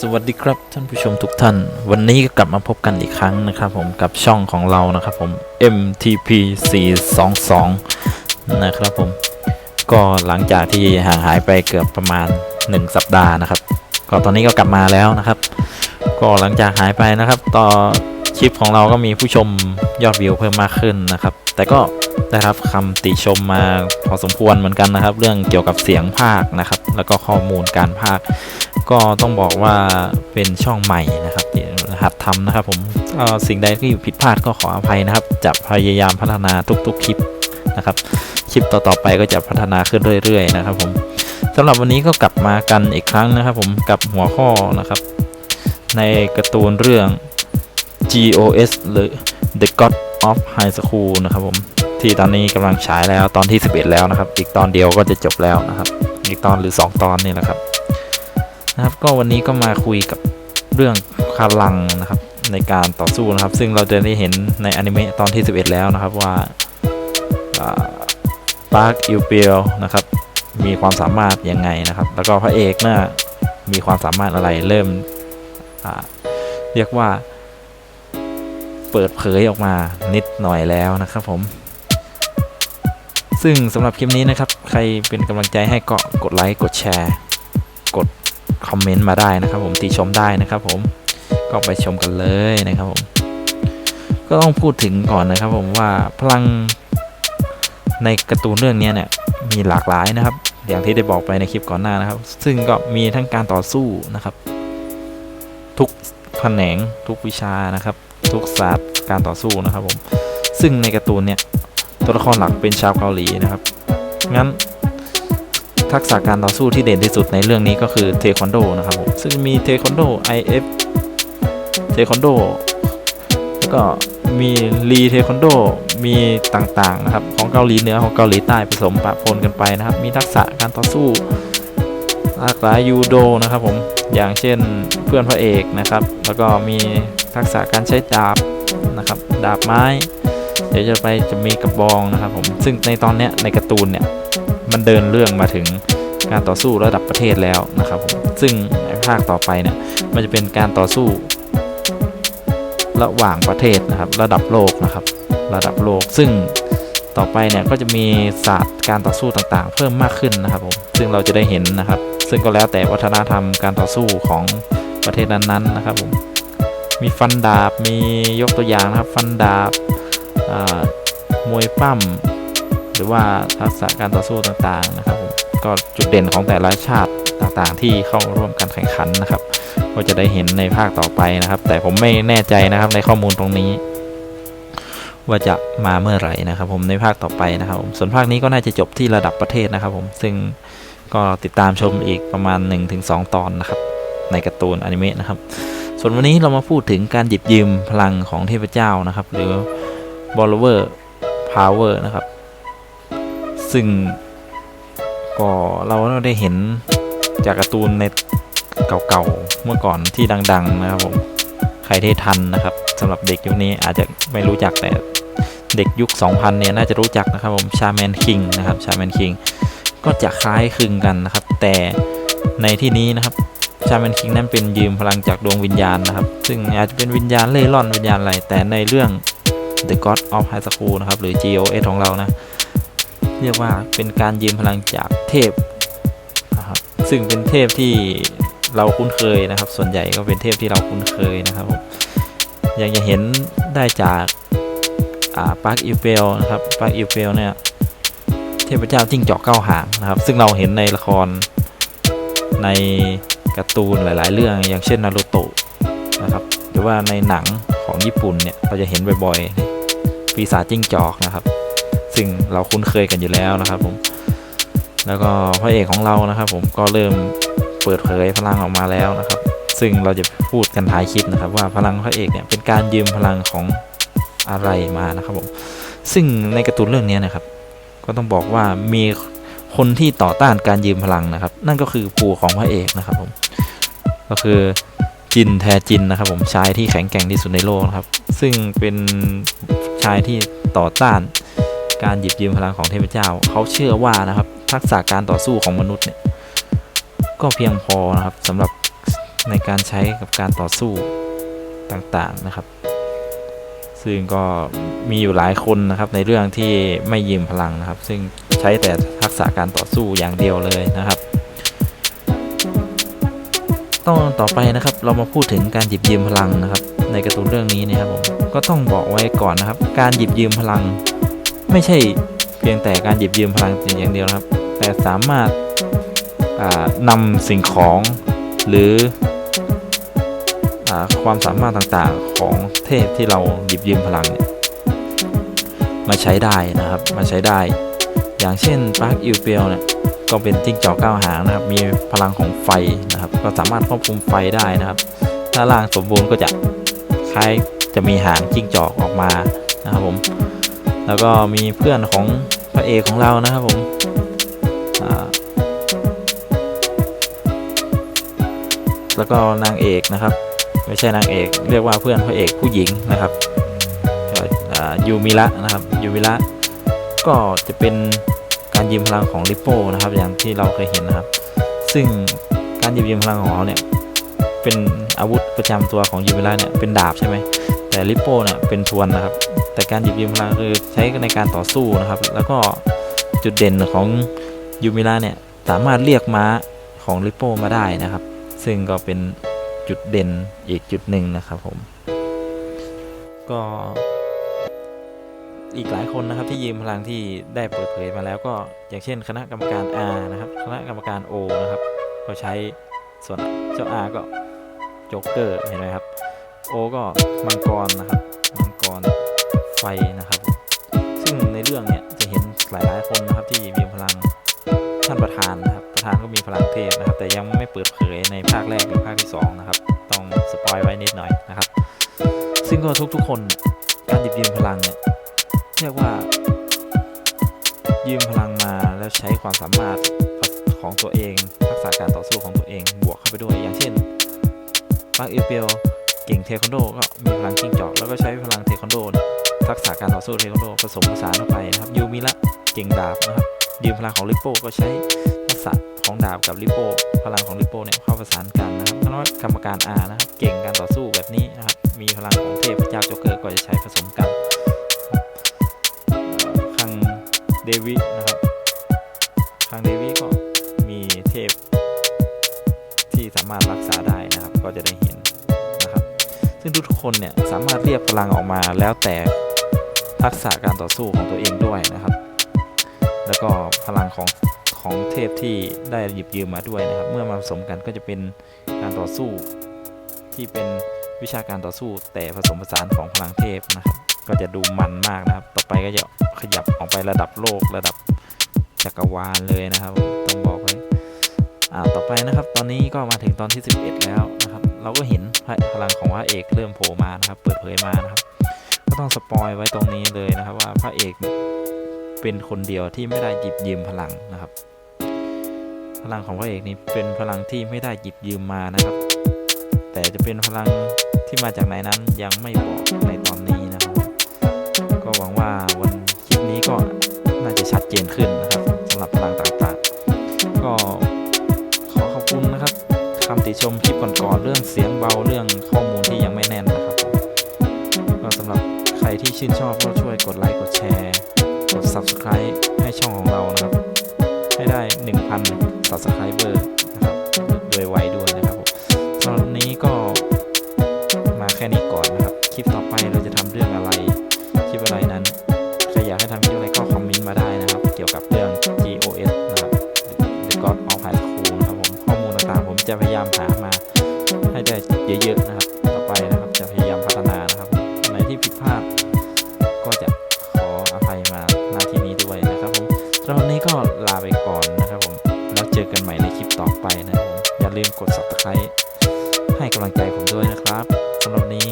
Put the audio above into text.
สวัสดีครับท่านผู้ชมทุกท่าน วันนี้ก็กลับมาพบกันอีกครั้งนะครับผมกับช่องของเรานะครับผม MTP 422นะครับผม ก็หลังจากที่ห่างหายไปเกือบประมาณ 1 สัปดาห์นะครับ ก็ตอนนี้ก็กลับมาแล้วนะครับ ก็หลังจากหายไปนะครับ ต่อคลิปของเราก็มีผู้ชมยอดวิวเพิ่มมากขึ้นนะครับ แต่ก็ได้รับคำติชมมาพอสมควรเหมือนกันนะครับ เรื่องเกี่ยวกับเสียงภาคนะครับ แล้วก็ข้อมูลการภาค ก็ต้องบอกว่าเป็นช่องใหม่นะครับที่หัดทำนะครับผมสิ่งใดที่ผิดพลาดก็ขออภัยนะครับ จะพยายามพัฒนาทุกๆคลิปนะครับ คลิปต่อๆไปก็จะพัฒนาขึ้นเรื่อย ๆ นะครับผมสำหรับวันนี้ก็กลับมากันอีกครั้งนะครับ ผมกับหัวข้อนะครับ ในการ์ตูนเรื่อง GOS หรือ The God of High School นะครับผม ที่ตอนนี้กำลังฉายแล้วตอนที่ 11 แล้วนะครับ อีกตอนเดียวก็จะจบแล้วนะครับ อีกตอนหรือ 2 ตอนนี่แหละครับนะครับ ก็วันนี้ก็มาคุยกับเรื่องพลังนะครับในการต่อสู้นะครับ ซึ่งเราจะได้เห็นในอนิเมะตอนที่ 11 แล้วนะครับว่าปาร์คอิวเปียลนะครับ มีความสามารถยังไงนะครับ แล้วก็พระเอกน่ามีความสามารถอะไรเริ่มเรียกว่า เปิดเผยออกมานิดหน่อยแล้วนะครับผม ซึ่งสำหรับคลิปนี้นะครับ ใครเป็นกำลังใจให้ก็กดไลค์กดแชร์ กดคอมเมนต์มาได้นะครับ ผมติชมได้นะครับ ผมก็ไปชมกันเลยนะครับผม ก็ต้องพูดถึงก่อนนะครับ ผมว่าพลังในการ์ตูนเรื่องนี้เนี่ยมีหลากหลายนะครับ อย่างที่ได้บอกไปในคลิปก่อนหน้านะครับ ซึ่งก็มีทั้งการต่อสู้นะครับ ทุกแขนงทุกวิชานะครับ ทุกศาสตร์การต่อสู้นะครับผม ซึ่งในการ์ตูนเนี่ยตัวละครหลักเป็นชาวเกาหลีนะครับ งั้นทักษะการต่อสู้ที่เด่นที่สุดในเรื่องนี้ก็คือเทควันโดนะครับผม ซึ่งมีเทควันโด IF เทควันโด แล้วก็มีรีเทควันโด มีต่างๆนะครับ ของเกาหลีเหนือของเกาหลีใต้ผสมปะปนกันไปนะครับ มีทักษะการต่อสู้หลากหลายยูโดนะครับผม อย่างเช่นเพื่อนพระเอกนะครับ แล้วก็มี ทักษะการใช้ดาบนะครับดาบไม้ เดี๋ยวจะไปจะมีกระบองนะครับผมซึ่งในตอนเนี้ยในการ์ตูนเนี่ยมันเดินเรื่องมาถึงการต่อสู้ระดับประเทศแล้วนะครับผมซึ่งภาคต่อไปเนี่ยมันจะเป็นการต่อสู้ ระหว่างประเทศนะครับระดับโลกนะครับระดับโลก ซึ่งต่อไปเนี่ยก็จะมีศาสตร์การต่อสู้ต่างๆ เพิ่มมากขึ้นนะครับผมซึ่งเราจะได้เห็นนะครับ ซึ่งก็แล้วแต่วัฒนธรรมการต่อสู้ของประเทศนั้นๆนะครับผม มีฟันดาบ มียกตัวอย่างนะครับ ฟันดาบมวยปั้ม หรือว่าทักษะการต่อสู้ต่างๆนะครับผมก็จุดเด่นของแต่ละชาติต่างๆ ที่เข้าร่วมการแข่งขันนะครับ ก็จะได้เห็นในภาคต่อไปนะครับ แต่ผมไม่แน่ใจนะครับในข้อมูลตรงนี้ ว่าจะมาเมื่อไหร่นะครับ ผมในภาคต่อไปนะครับผมส่วนภาคนี้ก็น่าจะจบที่ระดับประเทศนะครับ ผมซึ่งก็ติดตามชมอีกประมาณ 1-2 ตอนนะครับ ในการ์ตูนอนิเมะนะครับ ส่วนวันนี้เรามาพูดถึงการหยิบยืมพลังของเทพเจ้านะครับ หรือ b o l l o w e r Power นะครับ ซึ่งก็เราได้เห็นจากการ์ตูนในเก่าๆ เมื่อก่อนที่ดัง ๆ นะครับผม ใครที่ทันนะครับสำหรับเด็กยุคนี้อาจจะไม่รู้จักแต่เด็กยุค 2000 เนี่ย น่าจะรู้จักนะครับผมชาแมนคิงนะครับชาแมนคิงก็จะคล้ายคลึงกันนะครับ แต่ในที่นี้นะครับ ชาแมนคิงนั้นเป็นยืมพลังจากดวงวิญญาณนะครับ ซึ่งอาจจะเป็นวิญญาณเล่ร่อนวิญญาณอะไร แต่ในเรื่อง The God of High School นะครับ หรือ GOS ของเรานะ เรียกว่าเป็นการยืมพลังจากเทพนะครับซึ่งเป็นเทพที่เราคุ้นเคยนะครับ ส่วนใหญ่ก็เป็นเทพที่เราคุ้นเคยนะครับผมยังจะเห็นได้จากาปาร์คอิวเฟลนะครับปาร์คอิวเฟลเนี่ยเทพเจ้าจิ้งจอกเก้าหางนะครับ ซึ่งเราเห็นในละครใน การ์ตูนหลายๆ เรื่องอย่างเช่นนารูโตะนะครับหรือว่าในหนังของญี่ปุ่นเนี่ยเราจะเห็นบ่อยๆปีศาจจิ้งจอกนะครับ ซึ่งเราคุ้นเคยกันอยู่แล้วนะครับผมแล้วก็พระเอกของเรานะครับผมก็เริ่มเปิดเผยพลังออกมาแล้วนะครับ ซึ่งเราจะพูดกันท้ายคลิปนะครับ ว่าพลังพระเอกเนี่ยเป็นการยืมพลังของอะไรมานะครับผมซึ่งในการ์ตูนเรื่องนี้นะครับ ก็ต้องบอกว่ามี คนที่ต่อต้านการยืมพลังนะครับ นั่นก็คือปู่ของพระเอกนะครับผมก็คือจินแทจินนะครับ ผมชายที่แข็งแกร่งที่สุดในโลกนะครับ ซึ่งเป็นชายที่ต่อต้านการหยิบยืมพลังของเทพเจ้า เขาเชื่อว่านะครับ ทักษะการต่อสู้ของมนุษย์เนี่ยก็เพียงพอนะครับสำหรับในการใช้กับการต่อสู้ต่างๆนะครับ ซึ่งก็มีอยู่หลายคนนะครับในเรื่องที่ไม่ยืมพลังนะครับ ซึ่งใช้แต่ ษะการต่อสู้อย่างเดียวเลยนะครับตอนต่อไปนะครับเรามาพูดถึงการหยิบยืมพลังนะครับ ในการ์ตูนเรื่องนี้นะครับผมก็ต้องบอกไว้ก่อนนะครับ การหยิบยืมพลัง ไม่ใช่เพียงแต่การหยิบยืมพลังอย่างเดียวนะครับ แต่สามารถานำสิ่งของหรืออความสามารถต่างๆของเทพที่เราหยิบยืมพลังเนี่ยมาใช้ได้นะครับ มาใช้ได้ อย่างเช่นปาร์คอิวเปียลเนี่ยก็เป็นจิ้งจอกเก้าหางนะครับ มีพลังของไฟนะครับ ก็สามารถควบคุมไฟได้นะครับ ถ้าร่างสมบูรณ์ก็จะคล้ายจะมีหางจิ้งจอกออกมานะครับผม แล้วก็มีเพื่อนของพระเอกของเรานะครับผมแล้วก็นางเอกนะครับ ไม่ใช่นางเอกเรียกว่าเพื่อนพระเอกผู้หญิงนะครับยูมิระนะครับยูมิระ ก็จะเป็นการยืมพลังของริปโป้นะครับ อย่างที่เราเคยเห็นนะครับ ซึ่งการยืมยืมพลังของเขาเนี่ยเป็นอาวุธประจำตัวของยูมิระเนี่ยเป็นดาบใช่ไหมแต่ริปโป้เนี่ยเป็นทวนนะครับ แต่การหยิบยืมพลังคือใช้ในการต่อสู้นะครับ แล้วก็จุดเด่นของยูมิระเนี่ยสามารถเรียกม้าของริปโป้มาได้นะครับ ซึ่งก็เป็นจุดเด่นอีกจุดหนึ่งนะครับผม ก็ อีกหลายคนนะครับที่ยืมพลังที่ได้เปิดเผยมาแล้วก็อย่างเช่น คณะกรรมการ R นะครับ คณะกรรมการ O นะครับก็ใช้ส่วนเจ้า R ก็โจ๊กเกอร์เห็นไหมครับ O ก็มังกรนะครับมังกรไฟนะครับ ซึ่งในเรื่องเนี้ยจะเห็นหลายๆคนนะครับที่มีพลังท่านประธานนะครับประธานก็มีพลังเทพนะครับ แต่ยังไม่เปิดเผยในภาคแรกหรือภาคที่สองนะครับ ต้องสปอยไว้นิดหน่อยนะครับ ซึ่งก็ทุกๆคนการหยิบยืมพลังเนี่ย เรียกว่า ยืมพลังมาแล้วใช้ความสามารถของตัวเอง ทักษะการต่อสู้ของตัวเองบวกเข้าไปด้วยอย่างเช่นปาร์คเอเปียวเก่งเทควันโดก็มีพลังจิ้งจอกแล้วก็ใช้พลังเทควันโดทักษะการต่อสู้เทควันโดผสมผสานเข้าไปนะครับยูมิละเก่งดาบนะครับยืมพลังของริปโป้ก็ใช้ทักษะของดาบกับริปโป้พลังของริปโป้เนี่ยเข้าประสานกันนะครับแล้วกรรมการอานะครับเก่งการต่อสู้แบบนี้นะครับมีพลังของเทพเจ้าโจ๊กเกอร์ก็จะใช้ผสมกัน เดวินะครับคังเดวิก็มีเทพที่สามารถรักษาได้นะครับ ก็จะได้เห็นนะครับ ซึ่งทุกคนเนี่ยสามารถเรียกพลังออกมาแล้วแต่ทักษะการต่อสู้ของตัวเองด้วยนะครับ แล้วก็พลังของของเทพที่ได้หยิบยืมมาด้วยนะครับ เมื่อมาผสมกันก็จะเป็นการต่อสู้ที่เป็นวิชาการต่อสู้แต่ผสมผสานของพลังเทพนะครับ ก็จะดูมันมากนะครับ ต่อไปก็จะขยับออกไประดับโลกระดับจักรวาลเลยนะครับ ต้องบอกไว้อ่าต่อไปนะครับ ตอนนี้ก็มาถึงตอนที่ 11 แล้วนะครับ เราก็เห็นพลังของพระเอกเริ่มโผล่มานะครับ เปิดเผยมานะครับ ก็ต้องสปอยไว้ตรงนี้เลยนะครับ ว่าพระเอกเป็นคนเดียวที่ไม่ได้หยิบยืมพลังนะครับ พลังของพระเอกนี้เป็นพลังที่ไม่ได้หยิบยืมมานะครับ แต่จะเป็นพลังที่มาจากไหนนั้นยังไม่บอกใน ก็หวังว่าวันคลิปนี้ก็น่าจะชัดเจนขึ้นนะครับสำหรับพลังต่างๆ ก็ขอขอบคุณนะครับคำติชมคลิปก่อนๆเรื่องเสียงเบาเรื่องข้อมูลที่ยังไม่แน่นนะครับผมก็สำหรับใครที่ชื่นชอบก็ช่วยกดไลค์กดแชร์กด subscribe ให้ช่องของเรานะครับ ให้ได้ 1,000 subscriber ามจะพยามหามาให้ได้เยอะๆนะครับ ต่อไปนะครับจะพยายามพัฒนานะครับในที่ผิดพลาดก็จะขออภัยมาหน้าที่นี้ด้วยนะครับผมสำหรับวันนี้ก็ลาไปก่อนนะครับผมแล้วเจอกันใหม่ในคลิปต่อไปนะครับผมอย่าลืมกด subscribe ให้กำลังใจผมด้วยนะครับสำหรับนี้